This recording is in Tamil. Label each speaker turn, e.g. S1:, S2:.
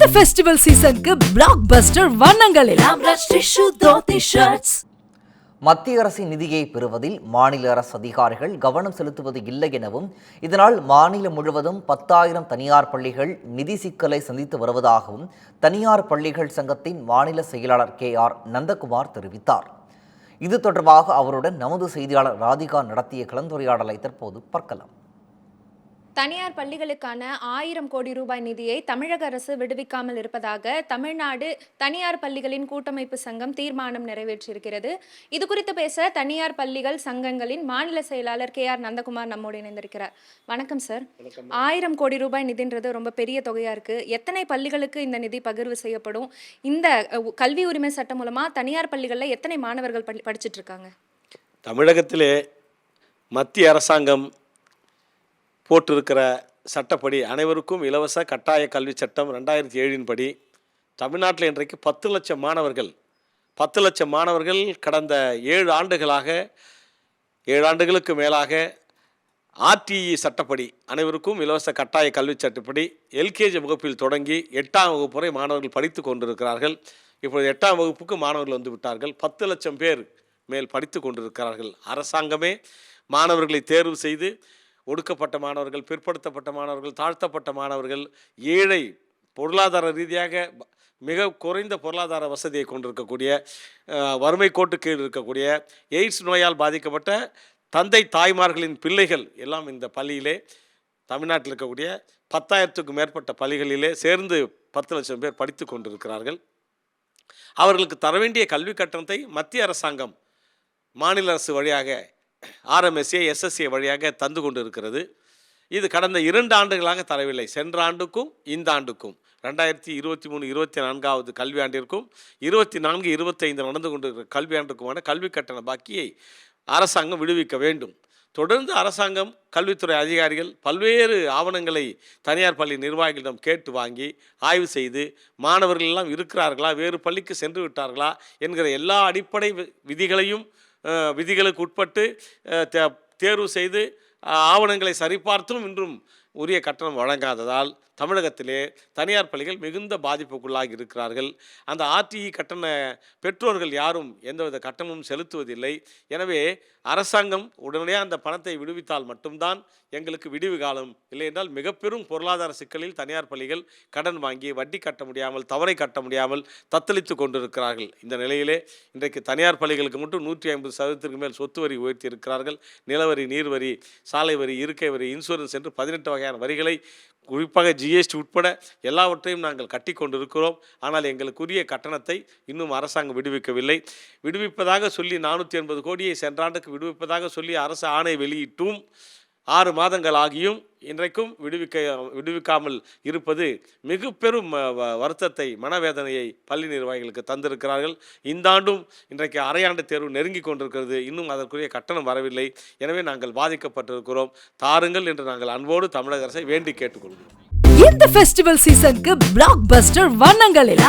S1: இந்த ஃபெஸ்டிவல் சீசனுக்கு பிளாக் பஸ்டர் வண்ணங்களில்.
S2: மத்திய அரசின் நிதியை பெறுவதில் மாநில அரசு அதிகாரிகள் கவனம் செலுத்துவது இல்லை எனவும் இதனால் மாநிலம் முழுவதும் பத்தாயிரம் தனியார் பள்ளிகள் நிதி சிக்கலை சந்தித்து வருவதாகவும் தனியார் பள்ளிகள் சங்கத்தின் மாநில செயலாளர் கே ஆர் நந்தகுமார் தெரிவித்தார். இது தொடர்பாக அவருடன் நமது செய்தியாளர் ராதிகா நடத்திய கலந்துரையாடலை தற்போது பார்க்கலாம்.
S3: தனியார் பள்ளிகளுக்கான ஆயிரம் கோடி ரூபாய் நிதியை தமிழக அரசு விடுவிக்காமல் இருப்பதாக தமிழ்நாடு தனியார் பள்ளிகளின் கூட்டமைப்பு சங்கம் தீர்மானம் நிறைவேற்றியிருக்கிறது. இது குறித்து பேச தனியார் பள்ளிகள் சங்கங்களின் மாநில செயலாளர் கே ஆர் நந்தகுமார் நம்மோடு இணைந்திருக்கிறார். வணக்கம் சார். ஆயிரம் கோடி ரூபாய் நிதின்றது ரொம்ப பெரிய தொகையா இருக்கு. எத்தனை பள்ளிகளுக்கு இந்த நிதி பகிர்வு செய்யப்படும்? இந்த கல்வி உரிமை சட்டம் மூலமா தனியார் பள்ளிகளில் எத்தனை மாணவர்கள் படிச்சிட்டு இருக்காங்க?
S4: தமிழகத்திலே மத்திய அரசாங்கம் போட்டிருக்கிற சட்டப்படி அனைவருக்கும் இலவச கட்டாய கல்வி சட்டம் ரெண்டாயிரத்தி ஏழின் படி. தமிழ்நாட்டில் இன்றைக்கு பத்து லட்சம் மாணவர்கள் பத்து லட்சம் மாணவர்கள் கடந்த ஏழு ஆண்டுகளாக ஏழு ஆண்டுகளுக்கு மேலாக ஆர்டிஇ சட்டப்படி அனைவருக்கும் இலவச கட்டாய கல்வி சட்டப்படி எல்கேஜி வகுப்பில் தொடங்கி எட்டாம் வகுப்பு வரை மாணவர்கள் படித்து கொண்டிருக்கிறார்கள். இப்பொழுது எட்டாம் வகுப்புக்கு மாணவர்கள் வந்து விட்டார்கள். பத்து லட்சம் பேர் மேல் படித்து கொண்டிருக்கிறார்கள். அரசாங்கமே மாணவர்களை தேர்வு செய்து ஒடுக்கப்பட்ட மாணவர்கள் பிற்படுத்தப்பட்ட மாணவர்கள் தாழ்த்தப்பட்ட மாணவர்கள் ஏழை பொருளாதார ரீதியாக மிக குறைந்த பொருளாதார வசதியை கொண்டிருக்கக்கூடிய வறுமை கோட்டு கீழ் இருக்கக்கூடிய எய்ட்ஸ் நோயால் பாதிக்கப்பட்ட தந்தை தாய்மார்களின் பிள்ளைகள் எல்லாம் இந்த பள்ளியிலே தமிழ்நாட்டில் இருக்கக்கூடிய பத்தாயிரத்துக்கும் மேற்பட்ட பள்ளிகளிலே சேர்ந்து பத்து லட்சம் பேர் படித்து கொண்டிருக்கிறார்கள். அவர்களுக்கு தர வேண்டிய கல்வி கட்டணத்தை மத்திய அரசாங்கம் மாநில அரசு வழியாக ஆர்எம்எஸ்ஏ எஸ்எஸ்ஏ வழியாக தந்து கொண்டு இருக்கிறது இது கடந்த இரண்டு ஆண்டுகளாக தரவில்லை. சென்ற ஆண்டுக்கும் இந்த ஆண்டுக்கும். ரெண்டாயிரத்தி இருபத்தி மூணு இருபத்தி நான்காவது கல்வியாண்டிற்கும் இருபத்தி நான்கு இருபத்தைந்து நடந்து கொண்டிருக்கிற கல்வியாண்டுக்குமான கல்வி கட்டண பாக்கியை அரசாங்கம் விடுவிக்க வேண்டும். தொடர்ந்து அரசாங்கம் கல்வித்துறை அதிகாரிகள் பல்வேறு ஆவணங்களை தனியார் பள்ளி நிர்வாகிகளிடம் கேட்டு வாங்கி ஆய்வு செய்து மாணவர்கள் எல்லாம் இருக்கிறார்களா? வேறு பள்ளிக்கு சென்று விட்டார்களா? என்கிற எல்லா அடிப்படை வி- விதிகளையும் விதிகளுக்கு உட்பட்டு தேர்வு செய்து ஆவணங்களை சரிபார்த்தும் இன்றும் உரிய கட்டணம் வழங்காததால் தமிழகத்திலே தனியார் பள்ளிகள் மிகுந்த பாதிப்புக்குள்ளாகி இருக்கிறார்கள். அந்த ஆர்டிஇ கட்டண பெற்றோர்கள் யாரும் எந்தவித கட்டணமும் செலுத்துவதில்லை. எனவே அரசாங்கம் உடனடியாக அந்த பணத்தை விடுவித்தால் மட்டும்தான் எங்களுக்கு விடிவு காலம். இல்லை என்றால் மிக பெரும் பொருளாதார சிக்கலில் தனியார் பள்ளிகள் கடன் வாங்கி வட்டி கட்ட முடியாமல் தவறை கட்ட முடியாமல் தத்தளித்து கொண்டிருக்கிறார்கள். இந்த நிலையிலே இன்றைக்கு தனியார் பள்ளிகளுக்கு மட்டும் நூற்றி ஐம்பது சதவீதத்திற்கு மேல் சொத்து வரி உயர்த்தி இருக்கிறார்கள். நிலவரி நீர்வரி சாலை வரி இருக்கை வரி இன்சூரன்ஸ் என்று பதினெட்டு வகையான வரிகளை குறிப்பாக ஜிஎஸ்டி உட்பட எல்லாவற்றையும் நாங்கள் கட்டி கொண்டிருக்கிறோம். ஆனால் எங்களுக்குரிய கட்டணத்தை இன்னும் அரசாங்கம் விடுவிக்கவில்லை. விடுவிப்பதாக சொல்லி நானூற்றி எண்பது கோடியை சென்ற ஆண்டுக்கு விடுவிப்பதாக சொல்லி அரசு ஆணை வெளியிட்டும். ஆறு மாதங்கள் ஆகியும் இன்றைக்கும் விடுவிக்க விடுவிக்காமல் இருப்பது மிக பெரும் வருத்தத்தை மனவேதனையை பள்ளி நிர்வாகிகளுக்கு தந்திருக்கிறார்கள். இந்த ஆண்டும் இன்றைக்கு அரையாண்டு தேர்வு நெருங்கி கொண்டிருக்கிறது. இன்னும் அதற்குரிய கட்டணம் வரவில்லை. எனவே நாங்கள் பாதிக்கப்பட்டிருக்கிறோம். தாருங்கள் என்று நாங்கள் அன்போடு தமிழக அரசை வேண்டி கேட்டுக்கொள்கிறோம்.
S1: இந்த ஃபெஸ்டிவல் சீசனுக்கு பிளாக் பஸ்டர் வண்ணங்களில்